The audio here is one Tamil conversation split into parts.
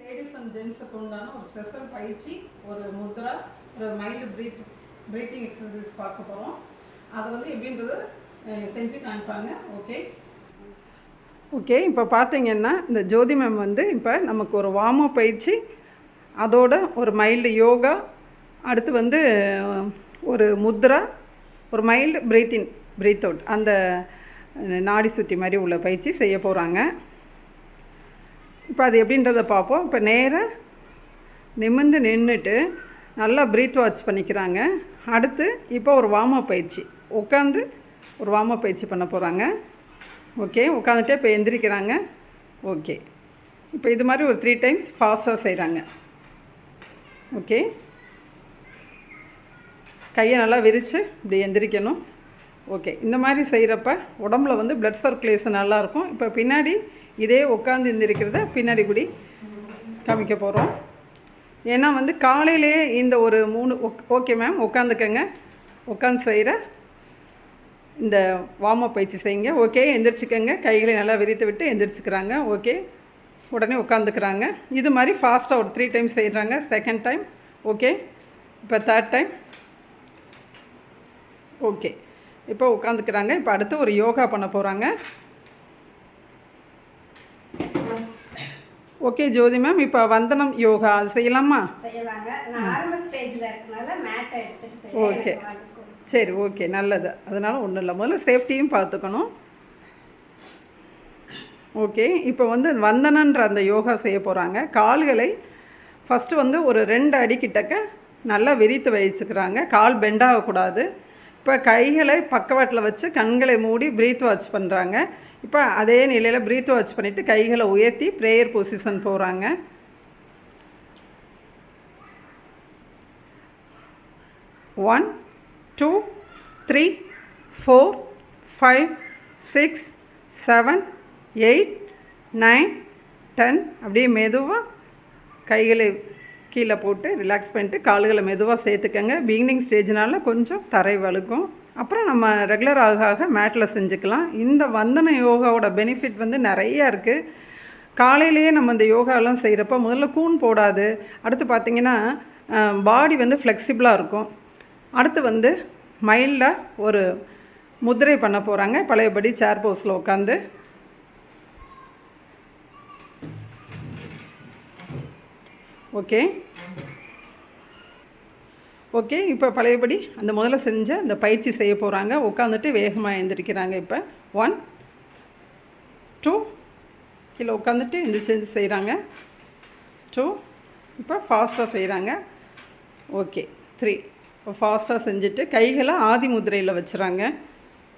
லேடிஸ் அண்ட் ஜென்ஸுக்கு உண்டான ஒரு ஸ்பெஷல் பயிற்சி ஒரு முத்ரா ஒரு மைல்டு ப்ரீத் ப்ரீத்திங் எக்ஸசைஸ் பார்க்க போகிறோம் அது வந்து எப்படின்றது செஞ்சு காமிப்பாங்க. ஓகே? ஓகே இப்போ பார்த்தீங்கன்னா இந்த ஜோதி மேம் வந்து இப்போ நமக்கு ஒரு வார்ம் பயிற்சி அதோட ஒரு மைல்டு யோகா அடுத்து வந்து ஒரு முத்ரா ஒரு மைல்டு பிரீத்தின் பிரீத் அவுட் அந்த நாடி சுற்றி மாதிரி உள்ள பயிற்சி செய்ய போகிறாங்க இப்போ அது எப்படின்றத பார்ப்போம். இப்போ நேராக நிமிர்ந்து நின்றுட்டு நல்லா ப்ரீத் வாட்ச் பண்ணிக்கிறாங்க. அடுத்து இப்போ ஒரு வார்ம் அப் பயிற்சி. உட்காந்து ஒரு வார்ம் அப் பயிற்சி பண்ண போகிறாங்க ஓகே உட்காந்துட்டே இப்போ எந்திரிக்கிறாங்க. ஓகே. இப்போ இது மாதிரி ஒரு த்ரீ டைம்ஸ் ஃபாஸ்ட்டாக செய்கிறாங்க ஓகே. கையை நல்லா விரித்து இப்படி எந்திரிக்கணும். ஓகே இந்த மாதிரி செய்கிறப்ப உடம்புல வந்து பிளட் சர்க்குலேஷன் நல்லாயிருக்கும் இப்போ பின்னாடி இதே உட்காந்து இருந்திருக்கிறத பின்னாடி கூடி காமிக்க போகிறோம் ஏன்னா வந்து காலையிலே இந்த ஒரு மூணு ஓகே மேம் உட்காந்துக்கங்க உட்காந்து செய்கிற இந்த வார்ம் அப் பயிற்சி செய்யுங்க. ஓகே எந்திரிச்சுக்கங்க. கைகளை நல்லா விரித்து விட்டு எந்திரிச்சுக்கிறாங்க. ஓகே உடனே உட்காந்துக்கிறாங்க இது மாதிரி ஃபாஸ்ட்டாக ஒரு த்ரீ டைம் செய்கிறாங்க செகண்ட் டைம் ஓகே இப்போ தேர்ட் டைம் ஓகே. இப்போ உட்காந்துக்கிறாங்க இப்போ அடுத்து ஒரு யோகா பண்ண போகிறாங்க ஓகே ஜோதி மேம் இப்போ வந்தனம் யோகா அது செய்யலாமா? ஓகே. சரி ஓகே நல்லது. அதனால் ஒன்றும் இல்லை. முதல்ல சேஃப்டியும் பார்த்துக்கணும். ஓகே இப்போ வந்து வந்தனன்ற அந்த யோகா செய்ய போகிறாங்க கால்களை ஃபஸ்ட்டு வந்து ஒரு ரெண்டு அடி கிட்டக்க நல்லா விரித்து வச்சுக்கிறாங்க. கால் பெண்ட் ஆகக்கூடாது. இப்போ கைகளை பக்கவாட்டில் வச்சு கண்களை மூடி ப்ரீத் வாட்ச் பண்ணுறாங்க இப்போ அதே நிலையில் ப்ரீத் வாட்ச் பண்ணிவிட்டு கைகளை உயர்த்தி ப்ரேயர் பொசிஷன் போகிறாங்க one two three four five six seven eight nine ten அப்படியே மெதுவாக கைகளை கீழே போட்டு ரிலாக்ஸ் பண்ணிட்டு கால்களை மெதுவாக சேர்த்துக்கங்க. பிகினிங் ஸ்டேஜ்னால கொஞ்சம் தரை வழுக்கும். அப்புறம் நம்ம ரெகுலர் ஆக ஆக மேட்டில் செஞ்சுக்கலாம். இந்த வந்தன யோகாவோட பெனிஃபிட் வந்து நிறையா இருக்குது காலையிலேயே நம்ம இந்த யோகாலாம் செய்கிறப்ப முதல்ல கூன் போடாது. அடுத்து பார்த்திங்கன்னா பாடி வந்து ஃப்ளெக்சிபிளாக இருக்கும். அடுத்து வந்து மைல்டாக ஒரு முதிரை பண்ண போகிறாங்க பழையபடி சேர் போஸில் உட்காந்து ஓகே. ஓகே இப்போ பழையபடி அந்த முதல்ல செஞ்ச அந்த பயிற்சி செய்ய போகிறாங்க உட்காந்துட்டு வேகமாக எழுந்திரிக்கிறாங்க இப்போ. ஒன் டூ கீழே உட்காந்துட்டு எந்திரிச்சு செய்கிறாங்க டூ இப்போ ஃபாஸ்ட்டாக செய்கிறாங்க ஓகே த்ரீ இப்போ ஃபாஸ்ட்டாக செஞ்சுட்டு கைகளை ஆதி முதிரையில் வச்சுறாங்க.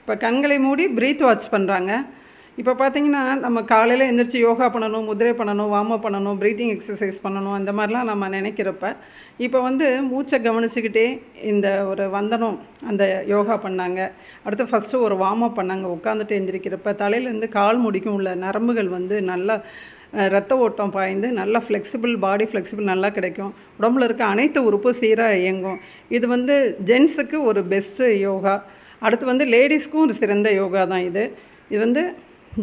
இப்போ கண்களை மூடி ப்ரீத் வாட்ச் பண்ணுறாங்க இப்போ பார்த்தீங்கன்னா நம்ம காலையில் எழுந்திரிச்சு யோகா பண்ணணும் முதிரை பண்ணணும் வார்ம் அப் பண்ணணும் ப்ரீத்திங் எக்ஸசைஸ் பண்ணணும் அந்த மாதிரிலாம் நம்ம நினைக்கிறப்ப இப்போ வந்து மூச்சை கவனிச்சுக்கிட்டே இந்த ஒரு வந்தனம் அந்த யோகா பண்ணாங்க. அடுத்து ஃபஸ்ட்டு ஒரு வார்ம் அப் பண்ணாங்க உட்காந்துட்டு எழுந்திரிக்கிறப்ப தலையிலேருந்து கால் முடிக்கும் உள்ள நரம்புகள் வந்து நல்லா ரத்த ஓட்டம் பாய்ந்து நல்லா ஃப்ளெக்சிபிள் பாடி ஃப்ளெக்சிபிள் நல்லா கிடைக்கும். உடம்புல இருக்க அனைத்து உறுப்பு சீராக இயங்கும். இது வந்து ஜென்ஸுக்கு ஒரு பெஸ்ட்டு யோகா. அடுத்து வந்து லேடிஸ்க்கும் ஒரு சிறந்த யோகா தான் இது. இது வந்து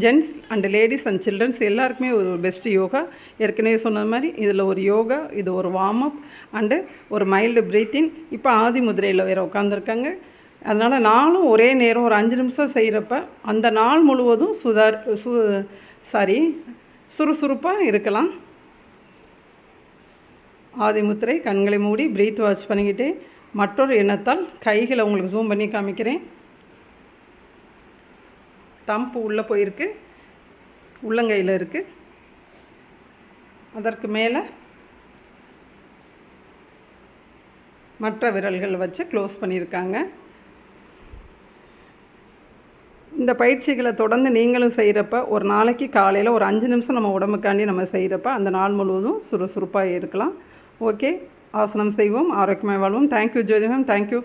gents and ladies and childrens எல்லாருக்குமே ஒரு பெஸ்ட்டு யோகா. ஏற்கனவே சொன்ன மாதிரி இதில் ஒரு யோகா இது ஒரு வார்ம் அப் அண்டு ஒரு மைல்டு ப்ரீத்திங் இப்போ ஆதி முதிரையில் வேறு உட்காந்துருக்காங்க அதனால் நாளும் ஒரே நேரம் ஒரு அஞ்சு நிமிஷம் செய்கிறப்ப அந்த நாள் முழுவதும் சுதார் சு சாரி சுறுசுறுப்பாக இருக்கலாம். ஆதிமுத்திரை கண்களை மூடி ப்ரீத் வாட்ச் பண்ணிக்கிட்டு மற்றொரு எண்ணத்தால் கைகளை உங்களுக்கு ஜூம் பண்ணி காமிக்கிறேன். தம்பு உள்ளே போயிருக்கு. உள்ளங்கையில் இருக்குது அதற்கு மேலே மற்ற விரல்கள் வச்சு க்ளோஸ் பண்ணியிருக்காங்க. இந்த பயிற்சிகளை தொடர்ந்து நீங்களும் செய்கிறப்ப ஒரு நாளைக்கு காலையில் ஒரு அஞ்சு நிமிஷம் நம்ம உடம்புக்காண்டி நம்ம செய்கிறப்ப அந்த நாள் முழுவதும் சுறுசுறுப்பாக இருக்கலாம். ஓகே ஆசனம் செய்வோம் ஆரோக்கியமாக வாழ்வோம். தேங்க்யூ ஜோதி மேம் தேங்க்யூ